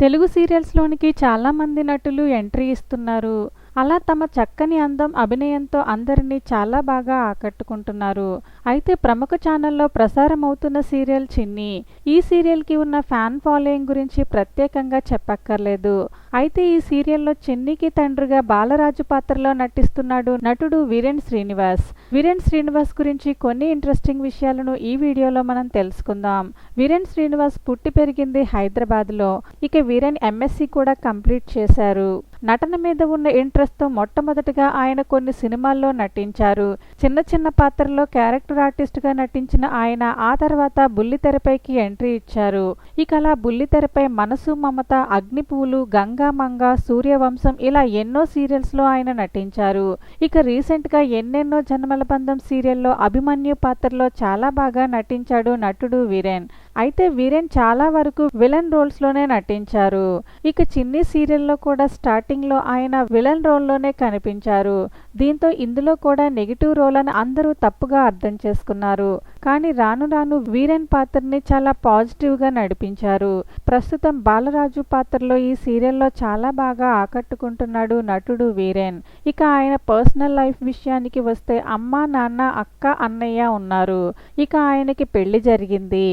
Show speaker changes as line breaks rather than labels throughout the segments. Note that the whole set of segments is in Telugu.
తెలుగు సీరియల్స్లోనికి చాలామంది నటులు ఎంట్రీ ఇస్తున్నారు. అలా తమ చక్కని అందం అభినయంతో అందరినీ చాలా బాగా ఆకట్టుకుంటున్నారు. అయితే ప్రముఖ ఛానల్లో ప్రసారం అవుతున్న సీరియల్ చిన్ని. ఈ సీరియల్కి ఉన్న ఫ్యాన్ ఫాలోయింగ్ గురించి ప్రత్యేకంగా చెప్పక్కర్లేదు. అయితే ఈ సీరియల్లో చిన్నికి తండ్రిగా బాలరాజు పాత్రలో నటిస్తున్నాడు నటుడు వీరేన్ శ్రీనివాస్. వీరేన్ శ్రీనివాస్ గురించి కొన్ని ఇంట్రెస్టింగ్ విషయాలను ఈ వీడియోలో మనం తెలుసుకుందాం. వీరేన్ శ్రీనివాస్ పుట్టి పెరిగింది హైదరాబాద్లో. ఇక వీరేన్ ఎంఎస్సి కూడా కంప్లీట్ చేశారు. నటన మీద ఉన్న ఇంట్రెస్ట్తో మొట్టమొదటిగా ఆయన కొన్ని సినిమాల్లో నటించారు. చిన్న చిన్న పాత్రల్లో క్యారెక్టర్ ఆర్టిస్ట్గా నటించిన ఆయన ఆ తర్వాత బుల్లితెరపైకి ఎంట్రీ ఇచ్చారు. ఇక అలా బుల్లితెరపై మనసు మమత అగ్నిపూలు గంగా మంగ సూర్యవంశం ఇలా ఎన్నో సీరియల్స్లో ఆయన నటించారు. ఇక రీసెంట్గా ఎన్నెన్నో జన్మల బంధం సీరియల్లో అభిమన్యు పాత్రలో చాలా బాగా నటించాడు నటుడు వీరేన్. అయితే వీరేన్ చాలా వరకు విలన్ రోల్స్లోనే నటించారు. ఇక చిన్ని సీరియల్లో కూడా స్టార్ట్ స్టార్టింగ్లో ఆయన విలన్ రోల్లోనే కనిపించారు. దీంతో ఇందులో కూడా నెగిటివ్ రోల్ అని అందరూ తప్పుగా అర్థం చేసుకున్నారు. కానీ రాను రాను వీరన్ పాత్రని చాలా పాజిటివ్గా నడిపించారు. ప్రస్తుతం బాలరాజు పాత్రలో ఈ సీరియల్లో చాలా బాగా ఆకట్టుకుంటున్నాడు నటుడు వీరేన్. ఇక ఆయన పర్సనల్ లైఫ్ విషయానికి వస్తే అమ్మ నాన్న అక్క అన్నయ్య ఉన్నారు. ఇక ఆయనకి పెళ్ళి జరిగింది.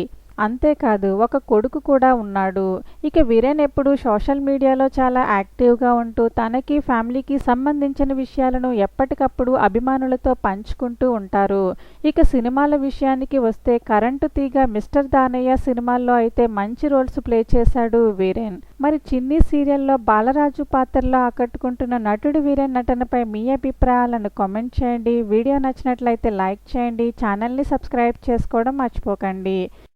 అంతేకాదు ఒక కొడుకు కూడా ఉన్నాడు. ఇక వీరేన్ ఎప్పుడు సోషల్ మీడియాలో చాలా యాక్టివ్గా ఉంటూ తనకి ఫ్యామిలీకి సంబంధించిన విషయాలను ఎప్పటికప్పుడు అభిమానులతో పంచుకుంటూ ఉంటారు. ఇక సినిమాల విషయానికి వస్తే కరెంటు తీగ మిస్టర్ దానయ్య సినిమాల్లో అయితే మంచి రోల్స్ ప్లే చేశాడు వీరేన్. మరి చిన్ని సీరియల్లో బాలరాజు పాత్రలో ఆకట్టుకుంటున్న నటుడు వీరేన్ నటనపై మీ అభిప్రాయాలను కామెంట్ చేయండి. వీడియో నచ్చినట్లయితే లైక్ చేయండి. ఛానల్ని సబ్స్క్రైబ్ చేసుకోవడం మర్చిపోకండి.